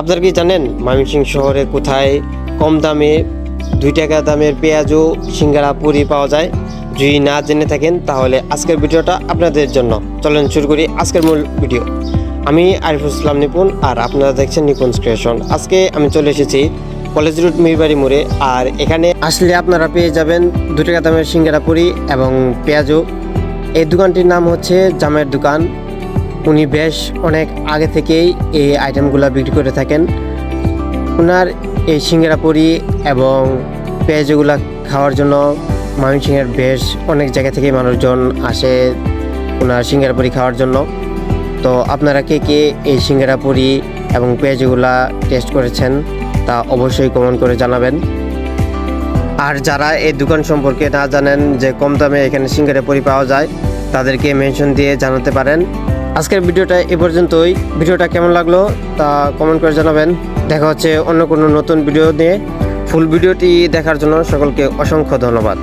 আপনারা কি জানেন ময়মনসিংহ শহরে কোথায় কম দামে দুই টাকা দামের পেঁয়াজও সিঙ্গারা, পুরি পাওয়া যায়? যদি না জেনে থাকেন, তাহলে আজকের ভিডিওটা আপনাদের জন্য। চলেন শুরু করি আজকের মূল ভিডিও। আমি আরিফুল ইসলাম নিপুণ আর আপনারা দেখছেন নিপুণ ক্রিয়েশন। আজকে আমি চলে এসেছি কলেজ রুট মিরবাড়ি মোড়ে আর এখানে আসলে আপনারা পেয়ে যাবেন দু টাকা দামের সিঙ্গারা, পুরি এবং পেঁয়াজও এই দোকানটির নাম হচ্ছে জামের দোকান। উনি বেশ অনেক আগে থেকেই এই আইটেমগুলো বিক্রি করে থাকেন। ওনার এই সিঙ্গারা পুরি এবং পেঁয়াজগুলা খাওয়ার জন্য ময়মনসিংহের বেশ অনেক জায়গা থেকে মানুষজন আসে ওনার সিঙ্গারা পুরি খাওয়ার জন্য। তো আপনারা কে কে এই সিঙ্গারা পুরি এবং পেঁয়াজগুলা টেস্ট করেছেন তা অবশ্যই কমেন্ট করে জানাবেন। আর যারা এই দোকান সম্পর্কে না জানেন যে কম দামে এখানে সিঙ্গারা পুরি পাওয়া যায়, তাদেরকে মেনশন দিয়ে জানাতে পারেন। আজকের ভিডিওটা এ পর্যন্তই। ভিডিওটা কেমন লাগল তা কমেন্ট করে জানাবেন। দেখা হচ্ছে অন্য কোনো নতুন ভিডিও নিয়ে। ফুল ভিডিওটি দেখার জন্য সকলকে অসংখ্য ধন্যবাদ।